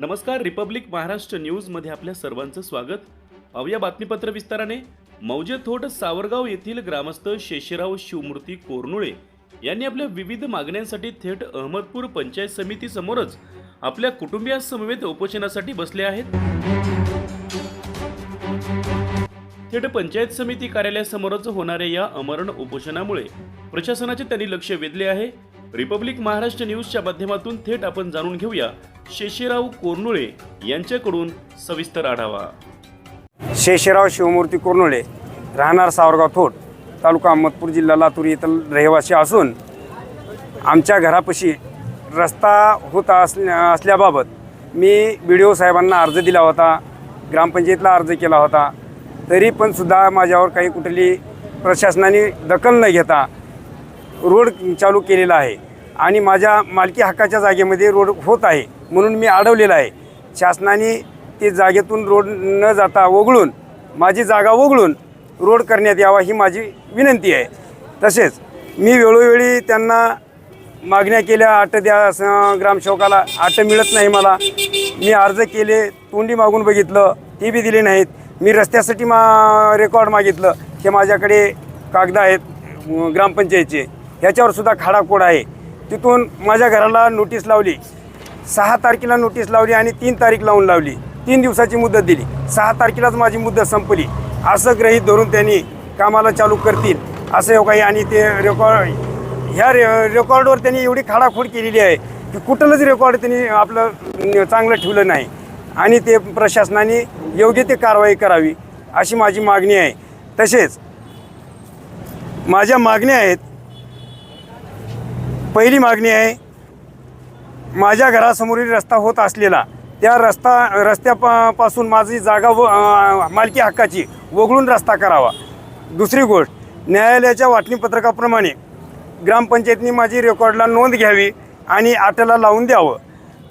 नमस्कार रिपब्लिक महाराष्ट्र न्यूजमध्ये आपल्या सर्वांचं स्वागत. अवया बातमीपत्र विस्ताराने. मौजे थोट सावरगाव येथील ग्रामस्थ शेषराव शिवमूर्ती कोरनुळे यांनी आपल्या विविध मागण्यांसाठी थेट अहमदपूर पंचायत समितीसमोरच आपल्या कुटुंबियांसमवेत उपोषणासाठी बसले आहेत. थेट पंचायत समिती कार्यालयासमोरच होणाऱ्या या अमरण उपोषणामुळे प्रशासनाचे त्यांनी लक्ष वेधले आहे. रिपब्लिक महाराष्ट्र न्यूजच्या माध्यमातून थेट आपण जाणून घेऊया शेषराव कोरनुळे यांच्याकडून सविस्तर आढावा. शेषराव शिवमूर्ती कोरनुळे राहणार सावरगाव थोट तालुका अहमदपूर जिल्हा लातूर येथील रहिवासी असून आमच्या घरापाशी रस्ता होत असल्या असल्याबाबत मी बी डी ओ साहेबांना अर्ज दिला होता ग्रामपंचायतीला अर्ज केला होता तरी पण सुद्धा माझ्यावर काही कुठली प्रशासनाने दखल न घेता रोड चालू केलेला आहे आणि माझ्या मालकी हक्काच्या जागेमध्ये रोड होत आहे. म्हणून मी अडवलेला आहे. शासनाने ते जागेतून रोड न जाता वगळून माझी जागा वगळून रोड करण्यात यावा ही माझी विनंती आहे. तसेच मी वेळोवेळी त्यांना मागण्या केल्या आट द्या ग्रामसेवकाला आट मिळत नाही मला. मी अर्ज केले तोंडी मागून बघितलं ते बी दिले नाहीत. मी रस्त्यासाठी मा रेकॉर्ड मागितलं. हे माझ्याकडे कागद आहेत ग्रामपंचायतचे. ह्याच्यावर सुद्धा खाडाखोड आहे. तिथून माझ्या घराला नोटीस लावली. सहा तारखेला नोटीस लावली आणि तीन तारीख लावून लावली. तीन दिवसाची मुदत दिली. सहा तारखेलाच माझी मुदत संपली. असं ग्रहीत धरून त्यांनी कामाला चालू करतील. असं काही आणि ते रेकॉर्ड ह्या रे रेकॉर्डवर त्यांनी एवढी खाडाखोड केलेली आहे की कुठलंच रेकॉर्ड त्यांनी आपलं चांगलं ठेवलं नाही. आणि ते प्रशासनाने योग्य ते कारवाई करावी अशी माझी मागणी आहे. तसेच माझ्या मागण्या आहेत. पहिली मागणी आहे माझ्या घरासमोरील रस्ता होत असलेला त्या रस्ता रस्त्यापासून माझी जागा व मालकी हक्काची वगळून रस्ता करावा. दुसरी गोष्ट न्यायालयाच्या वाटणीपत्रकाप्रमाणे ग्रामपंचायतनी माझी रेकॉर्डला नोंद घ्यावी आणि आट्याला लावून द्यावं.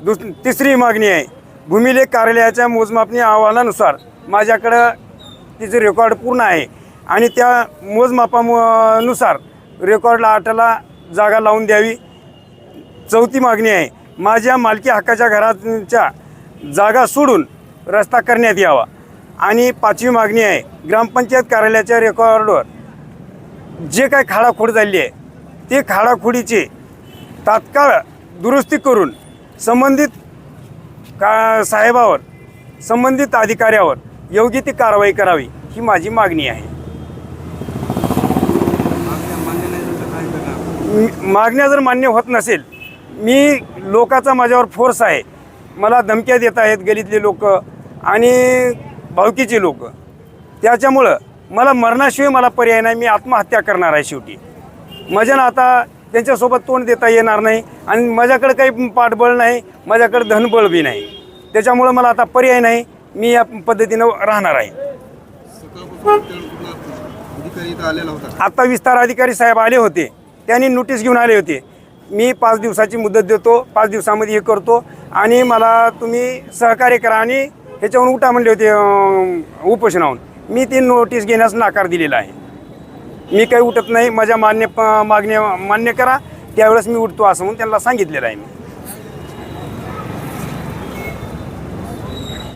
दुस तिसरी मागणी आहे भूमिलेख कार्यालयाच्या मोजमापणी अहवालानुसार माझ्याकडं तिचं रेकॉर्ड पूर्ण आहे आणि त्या मोजमापानुसार रेकॉर्डला आटाला जागा लावून द्यावी. चौथी मागणी आहे माझ्या मालकी हक्काच्या घराच्या जागा सोडून रस्ता करण्यात यावा. आणि पाचवी मागणी आहे ग्रामपंचायत कार्यालयाच्या रेकॉर्डवर जे काय खाडाखोड झाली आहे ते खाडाखोडीचे तात्काळ दुरुस्ती करून संबंधित का साहेबावर संबंधित अधिकाऱ्यावर योग्य ती कारवाई करावी ही माझी मागणी आहे. मागण्या जर मान्य होत नसेल मी लोकाचा माझ्यावर फोर्स आहे. मला धमक्या देत आहेत गलीतले लोक आणि भावकीचे लोक. त्याच्यामुळं मला मरणाशिवाय मला पर्याय नाही. मी आत्महत्या करणार आहे शेवटी. माझ्या आता त्यांच्यासोबत तोंड देता येणार नाही आणि माझ्याकडे काही पाठबळ नाही माझ्याकडे धनबळ बी नाही. त्याच्यामुळं मला आता पर्याय नाही. मी या पद्धतीनं राहणार आहे. आत्ता विस्तार अधिकारी साहेब आले होते. त्यांनी नोटीस घेऊन आले होते. मी पाच दिवसाची मुदत देतो पाच दिवसामध्ये हे करतो. आणि मला तुम्ही सहकार्य करा आणि ह्याच्यावरून उठा म्हणले होते उपोषणाहून मी ती नोटीस घेण्यास नाकार दिलेला आहे. मी काही उठत नाही माझ्या मान्य प- मागण्या मान्य करा त्यावेळेस मी उठतो असं म्हणून त्यांना सांगितलेलं आहे मी.